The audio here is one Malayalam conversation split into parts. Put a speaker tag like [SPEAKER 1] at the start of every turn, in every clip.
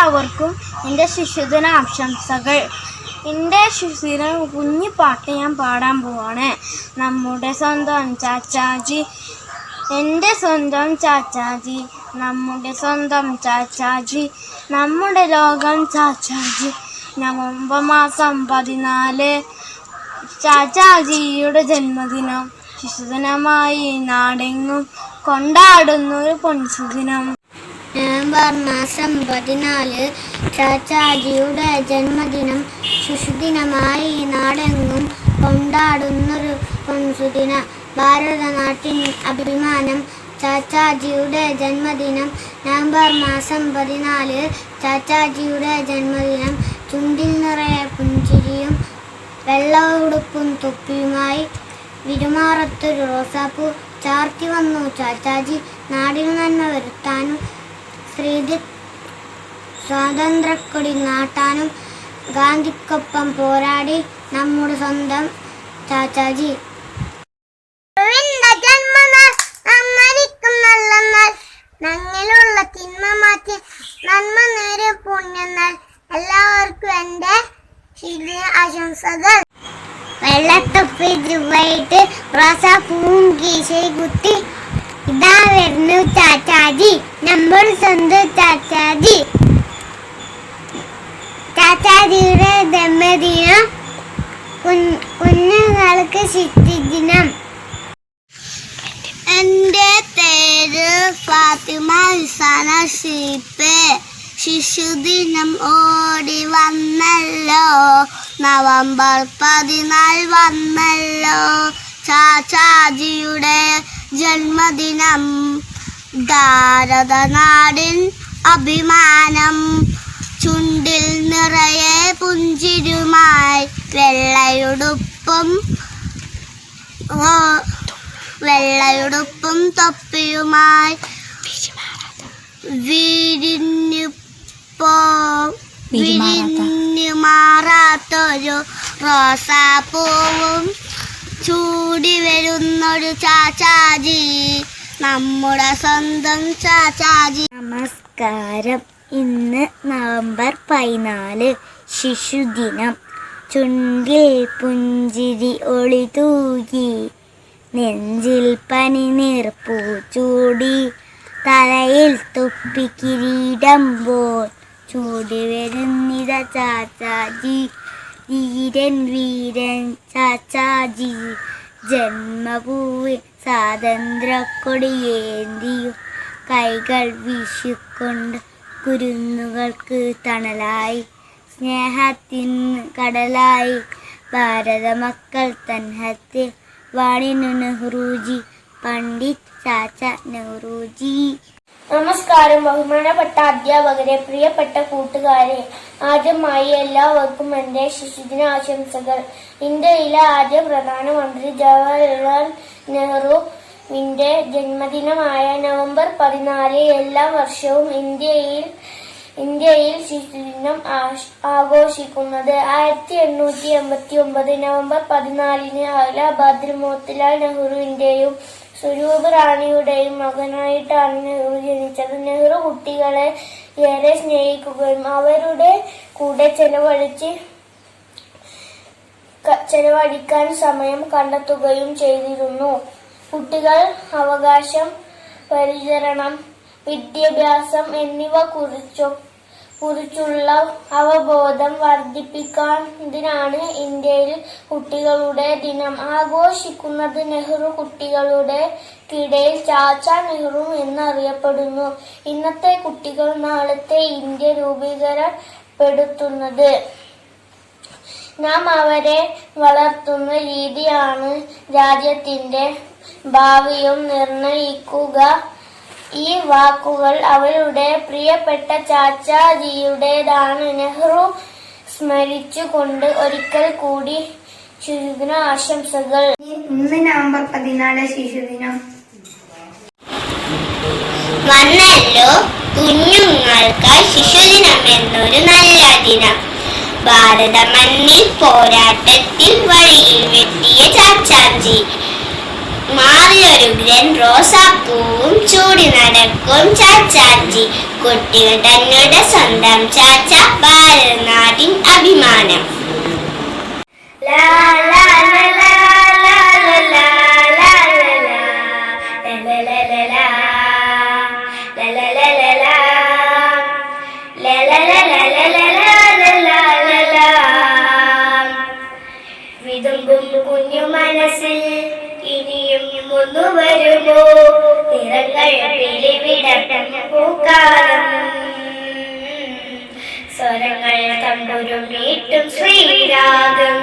[SPEAKER 1] എല്ലാവർക്കും എന്റെ ശിശുദിന ആശംസകൾ എന്റെ ശിശുദിന കുഞ്ഞു പാട്ട് ഞാൻ പാടാൻ പോവാണ്. നമ്മുടെ സ്വന്തം ചാച്ചാജി എന്റെ സ്വന്തം ചാച്ചാജി നമ്മുടെ സ്വന്തം ചാച്ചാജി നമ്മുടെ ലോകം ചാച്ചാജി. നവംബർ മാസം പതിനാല് ചാച്ചാജിയുടെ ജന്മദിനം. ശിശുദിനമായി നാടെങ്ങും കൊണ്ടാടുന്നൊരു പൊൻസുദിനം.
[SPEAKER 2] നവംബർ മാസം പതിനാല് ചാച്ചാജിയുടെ ജന്മദിനം ശിശുദിനമായി നാടെങ്ങും കൊണ്ടാടുന്നൊരു പൊൻസുദിന. ഭാരതനാട്ടിൻ അഭിമാനം ചാച്ചാജിയുടെ ജന്മദിനം. നവംബർ മാസം പതിനാല് ചാച്ചാജിയുടെ ജന്മദിനം. ചുണ്ടിൽ നിറയെ പുഞ്ചിരിയും വെള്ള ഉടുപ്പും തൊപ്പിയുമായി വിരുമാറത്തൊരു റോസാപ്പൂ ചാർത്തി വന്നു ചാച്ചാജി. നാടിനു നന്മ വരുത്താനും ശ്രീതി സ്വാതന്ത്ര്യക്കൊടി നാട്ടാനും ഗാന്ധിക്കൊപ്പം പോരാടി നമ്മുടെ സ്വന്തം ചാച്ചാജി. ഞങ്ങളുള്ള തിന്മ മാറ്റി നന്മ നേരെ പുണ്യന്നാൽ എല്ലാവർക്കും എന്റെ ആശംസകൾ. വെള്ളത്തൊപ്പി ദ്രുവായിട്ട് റോസാ പൂങ്കി കീശയിൽ കുത്തി ഇതാ വരുന്നു ചാച്ചാജി. നമ്മൾ സ്വന്തം ചാച്ചാജി. ചാച്ചാജിയുടെ ജന്മദിനം. കുഞ്ഞ് കുഞ്ഞുങ്ങൾക്ക് ശിശുദിനം എന്റെ പേര് ഫാത്തിമ ഹുസാന ഷീപ്പ് ശിശുദിനം ഓടി വന്നല്ലോ. നവംബർ പതിനാല് വന്നല്ലോ. ചാച്ചാജിയുടെ ജന്മദിനം. ഭാരതനാടിൻ അഭിമാനം. ചുണ്ടിൽ നിറയെ പുഞ്ചിരുമായി വെള്ളയുടുപ്പും വെള്ളയുടുപ്പും തൊപ്പിയുമായി വിരിഞ്ഞു പോ വിരിഞ്ഞു മാറാത്തൊരു റോസാപ്പൂവും ചൂടി വരുന്നൊരു ചാച്ചാജി. നമ്മുടെ സ്വന്തം ചാച്ചാജി. നമസ്കാരം. ഇന്ന് നവംബർ പതിനാല് ശിശുദിനം. ചുണ്ടിൽ പുഞ്ചിരി ഒളി തൂകി നെഞ്ചിൽ പനി നീർപ്പൂ ചൂടി തലയിൽ തൊപ്പി കിരീടം പോൽ ചൂടി വരുന്നിത ചാച്ചാജി. ധീരൻ വീരൻ ചാച്ചാജി ജന്മഭൂവി സ്വാതന്ത്ര്യക്കൊടിയേന്തിയും. കൈകൾ വീശിക്കൊണ്ട് കുരുന്നുകൾക്ക് തണലായി. സ്നേഹത്തിന് കടലായി. ഭാരത മക്കൾ തൻഹത്തെ വാണിനു നെഹ്റുജി. പണ്ഡിറ്റ് ചാച്ച നെഹ്റുജി.
[SPEAKER 1] നമസ്കാരം. ബഹുമാനപ്പെട്ട അധ്യാപകരെ പ്രിയപ്പെട്ട കൂട്ടുകാരെ ആദ്യമായി എല്ലാവർക്കും എന്റെ ശിശുദിന ആശംസകൾ ഇന്ത്യയിലെ ആദ്യ പ്രധാനമന്ത്രി ജവഹർലാൽ നെഹ്റുവിന്റെ ജന്മദിനമായ നവംബർ പതിനാല് എല്ലാ വർഷവും ഇന്ത്യയിൽ ഇന്ത്യയിൽ ശിശുദിനം ആഘോഷിക്കുന്നത്. ആയിരത്തി എണ്ണൂറ്റി എൺപത്തി ഒമ്പത് നവംബർ പതിനാലിന് അലഹാബാദിൽ മോത്തിലാൽ നെഹ്റുവിന്റെയും സ്വരൂപ് റാണിയുടെയും മകനായിട്ടാണ് നെഹ്റു ജനിച്ചത്. നെഹ്റു കുട്ടികളെ ഏറെ സ്നേഹിക്കുകയും അവരുടെ കൂടെ ചെലവഴിച്ച് ചെലവഴിക്കാൻ സമയം കണ്ടെത്തുകയും ചെയ്തിരുന്നു. കുട്ടികൾ അവകാശം പരിചരണം വിദ്യാഭ്യാസം എന്നിവ കുറിച്ചോ കുറിച്ചുള്ള അവബോധം വർദ്ധിപ്പിക്കുന്നതിനാണ് ഇന്ത്യയിൽ കുട്ടികളുടെ ദിനം. ആഘോഷിക്കുന്നത് നെഹ്റു കുട്ടികളുടെ കിടയിൽ ചാച്ച നെഹ്റു എന്നറിയപ്പെടുന്നു. ഇന്നത്തെ കുട്ടികൾ നാളത്തെ ഇന്ത്യ രൂപീകരപ്പെടുത്തുന്നത്. നാം അവരെ വളർത്തുന്ന രീതിയാണ് രാജ്യത്തിന്റെ ഭാവിയും നിർണയിക്കുക ഈ വാക്കുകൾ അവരുടെ പ്രിയപ്പെട്ട ചാച്ചാജിയുടേതാണ്. നെഹ്റു സ്മരിച്ചുകൊണ്ട് ഒരിക്കൽ കൂടി ശിശുദിന ആശംസകൾ.
[SPEAKER 3] ഇന്ന് നവംബർ പതിനാല് ശിശുദിനം.
[SPEAKER 2] വന്നല്ലോ കുഞ്ഞുങ്ങൾക്ക് ശിശുദിനം എന്നൊരു നല്ല ദിനം. ഭാരതമണ്ണിൽ പോരാട്ടത്തിൽ വഴിയിൽ വെട്ടിയ ചാച്ചാജി. മാറിയൊരുഗ്രൻ റോസാപ്പൂവും ചൂടി നടക്കും ചാച്ചാജി കുട്ടികൾ തങ്ങളുടെ സ്വന്തം ചാച്ച ഭാരതനാട്ടിൻ അഭിമാനം
[SPEAKER 1] ലാ കുഞ്ഞു മനസ്സിൽ ഇനിയും വരുമോ? നിറങ്ങൾ പിരിവിടട്ടും പൂക്കാലം. സ്വരങ്ങൾ തമ്പുരു മീട്ടും ശ്രീരാഗം.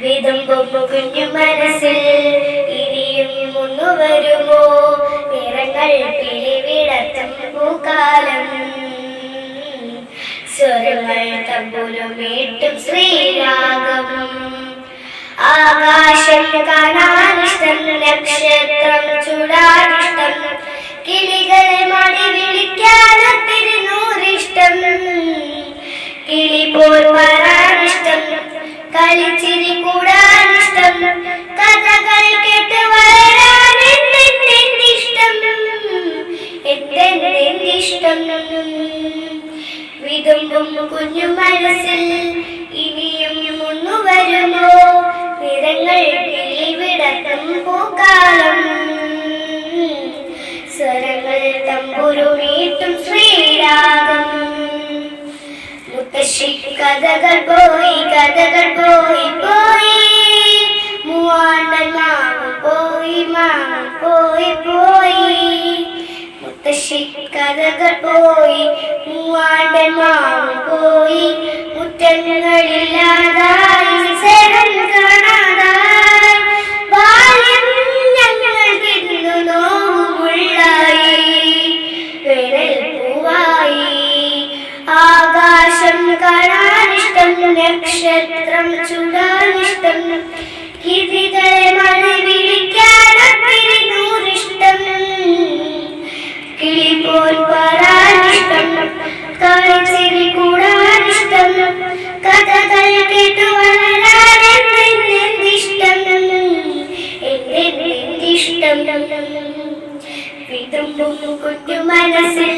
[SPEAKER 1] വിതുമ്പും കുഞ്ഞു മനസ്സിൽ ഇനിയും മുന്നു വരുമോ? നിറങ്ങൾ പിരിവിടത്തും പൂക്കാലം. സ്വരങ്ങൾ തമ്പുരു മീട്ടും ശ്രീരാഗം. ആകാശം കാണാനിഷ്ടം നക്ഷത്രം ചൂടാനിഷ്ടം കിളികളെ മടി വിളിക്കാനൊത്തിരി നൂറിഷ്ടം. കിളി പോൽ വരാനിഷ്ടം കഥകൾ പോയി കഥകൾ പോയി പോയി. പോയി പോയി പോയി. മുത്തശ്ശി കഥകൾ പോയി മൂവാണ്ടൻ മാവ് പോയി. മുറ്റങ്ങളില്ലാതായി സേവൻ കാണാതായി നക്ഷത്രം ചൂടാനിഷ്ടം കിരികളെ മണി വിളിക്കാനൊത്തിരി നൂറിഷ്ടം കിളി പോൽ പറയാനിഷ്ടം കളിച്ചിരി കൂടാനിഷ്ടം. കഥകൾ കേട്ടു വളരാനെന്തിഷ്ടം എന്തിഷ്ടം? വിതുമ്പും കുറ്റു മനസ്സിൽ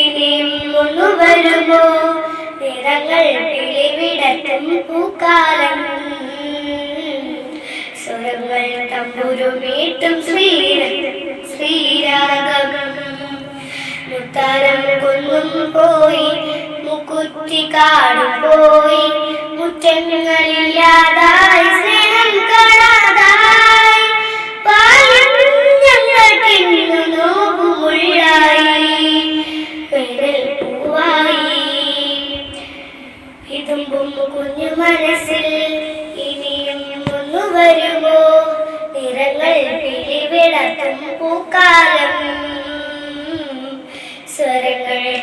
[SPEAKER 1] ഇനിയും ഒന്നു വരുമോ? നിറങ്ങൾ പിളിവിടത്തും പൂക്കാലം. സ്വരങ്ങൾ തമ്പുരുമീട്ടും ശ്രീര ശ്രീരാഗം. മുത്താരം കുന്നും പോയി മുക്കുറ്റി കാടും പോയി.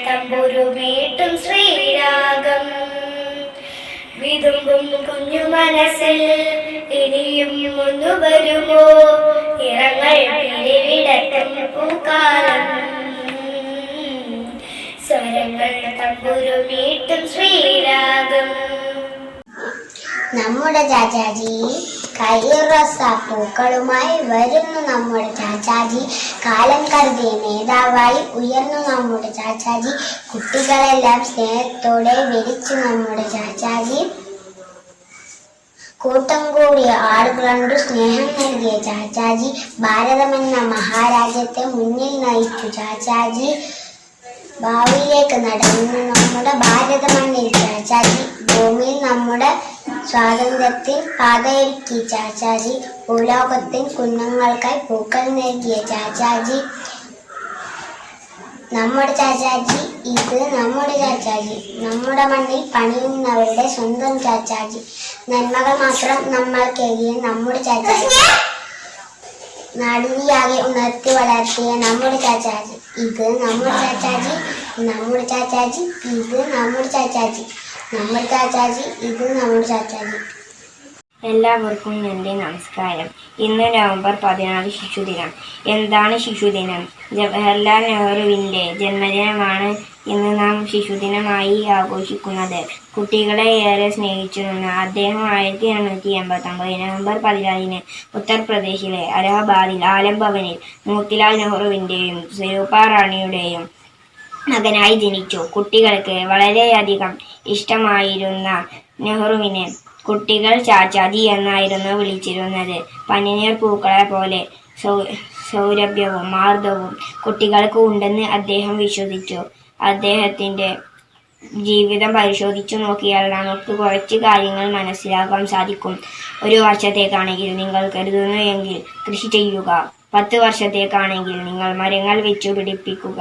[SPEAKER 1] തമ്പുരുമീട്ടും ശ്രീരാഗം വിതുമ്പും കുഞ്ഞു മനസ്സിൽ ഇനിയും ഒന്നു വരുമോ? ഇറങ്ങൾ പിരിവിടത്തും പൂക്കാലം. സ്വരങ്ങൾ തമ്പുരുമേട്ടും ശ്രീരാഗം
[SPEAKER 2] നമ്മുടെ ചാച്ചാജി കയ്യുറസ പൂക്കളുമായി വരുന്നു നമ്മുടെ ചാച്ചാജി. കാലം കരുതിയ നേതാവായി ഉയർന്നു നമ്മുടെ ചാച്ചാജി. കുട്ടികളെല്ലാം സ്നേഹത്തോടെ വിരിച്ചു നമ്മുടെ ചാച്ചാജി. കൂട്ടം കൂടിയ ആളുകളോട് സ്നേഹം നൽകിയ ചാച്ചാജി. ഭാരതമെന്ന മഹാരാജ്യത്തെ മുന്നിൽ നയിച്ചു ചാച്ചാജി. ഭാവിയിലേക്ക് നടന്ന് നമ്മുടെ ഭാരത മണ്ണിൽ ചാച്ചാജി ഭൂമിയിൽ നമ്മുടെ സ്വാതന്ത്ര്യത്തിൽ പാതയൊരുക്കി ചാച്ചാജി ഭൂലോകത്തിൻ കുഞ്ഞുങ്ങൾക്കായി പൂക്കൾ നൽകിയ ചാച്ചാജി. നമ്മുടെ ചാച്ചാജി ഇത് നമ്മുടെ ചാച്ചാജി. നമ്മുടെ മണ്ണിൽ പണിയുന്നവരുടെ സ്വന്തം ചാച്ചാജി. നന്മകൾ മാത്രം നമ്മൾക്കെതിരെ നമ്മുടെ ചാച്ചാജി. നടുവിയാകെ ഉണർത്തി വളർത്തിയ നമ്മുടെ ചാച്ചാജി. ഇത് നമ്മുടെ ചാച്ചാജി നമ്മുടെ ചാച്ചാജി ഇത് നമ്മുടെ ചാച്ചാജി. നമ്മുടെ ചാച്ചാജി ഇത് നമ്മുടെ ചാച്ചാജി.
[SPEAKER 4] എല്ലാവർക്കും എന്റെ നമസ്കാരം. ഇന്ന് നവംബർ പതിനാറ് ശിശുദിനം. എന്താണ് ശിശുദിനം? ജവഹർലാൽ നെഹ്റുവിന്റെ ജന്മദിനമാണ് ഇന്ന് നാം ശിശുദിനമായി ആഘോഷിക്കുന്നത്. കുട്ടികളെ ഏറെ സ്നേഹിച്ചിരുന്ന അദ്ദേഹം ആയിരത്തി എണ്ണൂറ്റി എൺപത്തി ഒമ്പത് നവംബർ പതിനാലിന് ഉത്തർപ്രദേശിലെ അലഹബാദിൽ ആലംഭവനിൽ മോത്തിലാൽ നെഹ്റുവിന്റെയും സ്വരൂപ റാണിയുടെയും മകനായി ജനിച്ചു. കുട്ടികൾക്ക് വളരെയധികം ഇഷ്ടമായിരുന്ന നെഹ്റുവിനെ കുട്ടികൾ ചാച്ചാജി എന്നായിരുന്നു വിളിച്ചിരുന്നത്. പനിനീർ പൂക്കളെ പോലെ സൗ സൗരഭ്യവും മാർദ്ദവും കുട്ടികൾക്ക് ഉണ്ടെന്ന് അദ്ദേഹം വിശ്വസിച്ചു. അദ്ദേഹത്തിന്റെ ജീവിതം പരിശോധിച്ചു നോക്കിയാൽ നമുക്ക് കുറച്ച് കാര്യങ്ങൾ മനസ്സിലാക്കാൻ സാധിക്കും. ഒരു വർഷത്തേക്കാണെങ്കിൽ നിങ്ങൾ കരുതുന്നു എങ്കിൽ കൃഷി ചെയ്യുക. പത്ത് വർഷത്തേക്കാണെങ്കിൽ നിങ്ങൾ മരങ്ങൾ വെച്ചു പിടിപ്പിക്കുക.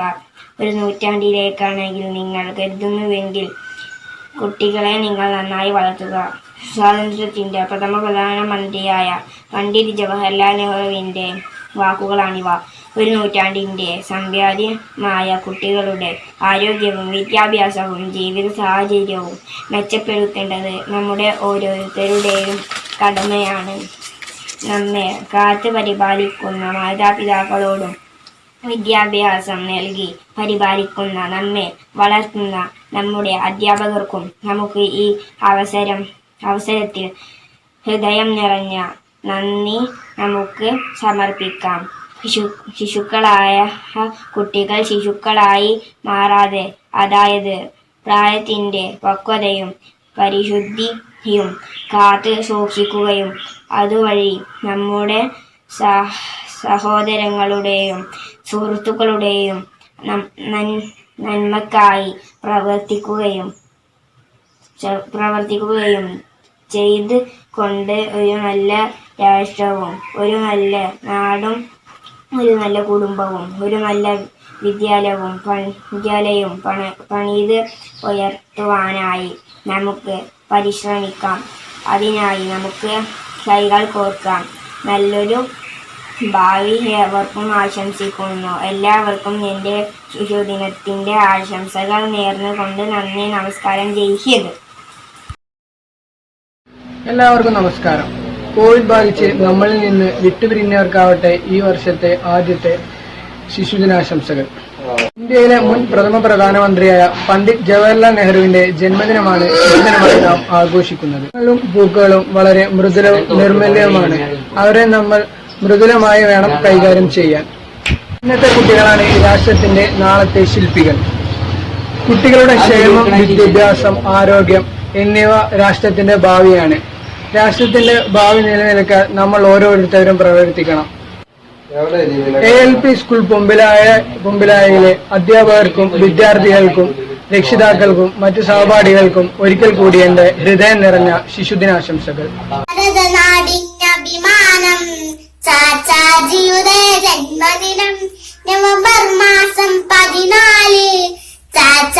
[SPEAKER 4] ഒരു നൂറ്റാണ്ടിലേക്കാണെങ്കിൽ നിങ്ങൾ കരുതുന്നുവെങ്കിൽ കുട്ടികളെ നിങ്ങൾ നന്നായി വളർത്തുക. സ്വാതന്ത്ര്യത്തിന്റെ പ്രഥമ പ്രധാനമന്ത്രിയായ പണ്ഡിറ്റ് ജവഹർലാൽ നെഹ്റുവിന്റെ വാക്കുകളാണിവ. ഒരു നൂറ്റാണ്ടിന്റെ സമ്പാദ്യമായ കുട്ടികളുടെ ആരോഗ്യവും വിദ്യാഭ്യാസവും ജീവിത സാഹചര്യവും മെച്ചപ്പെടുത്തേണ്ടത് നമ്മുടെ ഓരോരുത്തരുടെയും കടമയാണ്. നമ്മെ കാത്തു പരിപാലിക്കുന്ന മാതാപിതാക്കളോടും വിദ്യാഭ്യാസം നൽകി പരിപാലിക്കുന്ന നമ്മെ വളർത്തുന്ന നമ്മുടെ അധ്യാപകർക്കും നമുക്ക് ഈ അവസരം അവസരത്തിൽ ഹൃദയം നിറഞ്ഞ നന്ദി നമുക്ക് സമർപ്പിക്കാം. ശിശു ശിശുക്കളായ കുട്ടികൾ ശിശുക്കളായി മാറാതെ അതായത് പ്രായത്തിന്റെ പക്വതയും പരിശുദ്ധിയും കാത്ത് സൂക്ഷിക്കുകയും അതുവഴി നമ്മുടെ സഹോദരങ്ങളുടെയും സുഹൃത്തുക്കളുടെയും നന്മക്കായി പ്രവർത്തിക്കുകയും പ്രവർത്തിക്കുകയും ചെയ്ത് കൊണ്ട് ഒരു നല്ല രാഷ്ട്രവും ഒരു നല്ല നാടും ഒരു നല്ല കുടുംബവും ഒരു നല്ല വിദ്യാലയവും വിദ്യാലയവും പണ പണിത് ഉയർത്തുവാനായി നമുക്ക് പരിശ്രമിക്കാം. അതിനായി നമുക്ക് കൈകൾ കോർക്കാം. നല്ലൊരു ഭാവി ഏവർക്കും ആശംസിക്കുന്നു. എല്ലാവർക്കും എന്റെ ശിശുദിനത്തിന്റെ ആശംസകൾ നേർന്നുകൊണ്ട് നന്ദി നമസ്കാരം. ജയിച്ചത്
[SPEAKER 5] എല്ലാവർക്കും നമസ്കാരം. കോവിഡ് ബാധിച്ച് നമ്മളിൽ നിന്ന് വിട്ടുപിരിഞ്ഞവർക്കാവട്ടെ ഈ വർഷത്തെ ആദ്യത്തെ ശിശുദിനാശംസകൾ. ഇന്ത്യയിലെ മുൻ പ്രഥമ പ്രധാനമന്ത്രിയായ പണ്ഡിറ്റ് ജവഹർലാൽ നെഹ്റുവിന്റെ ജന്മദിനമാണ് നാം ആഘോഷിക്കുന്നത്. പൂക്കളും വളരെ മൃദുലവും നിർമ്മല്യവുമാണ്. അവരെ നമ്മൾ മൃദുലമായി വേണം കൈകാര്യം ചെയ്യാൻ. ഇന്നത്തെ കുട്ടികളാണ് രാഷ്ട്രത്തിന്റെ നാളത്തെ ശില്പികൾ. കുട്ടികളുടെ ക്ഷേമം വിദ്യാഭ്യാസം ആരോഗ്യം എന്നിവ രാഷ്ട്രത്തിന്റെ ഭാവിയാണ്. രാഷ്ട്രത്തിന്റെ ഭാവി നിലനിൽക്കാൻ നമ്മൾ ഓരോരുത്തരും പ്രവർത്തിക്കണം. A L P school Pombilaya പൊമ്പിലായയിലെ അധ്യാപകർക്കും വിദ്യാർത്ഥികൾക്കും രക്ഷിതാക്കൾക്കും മറ്റു സഹപാഠികൾക്കും ഒരിക്കൽ കൂടി എന്റെ ഹൃദയം നിറഞ്ഞ ശിശുദിനാശംസകൾ.
[SPEAKER 2] ചാച്ചാജിയുടെ ജന്മദിനം നവംബർ മാസം പതിനാല് ചാച്ച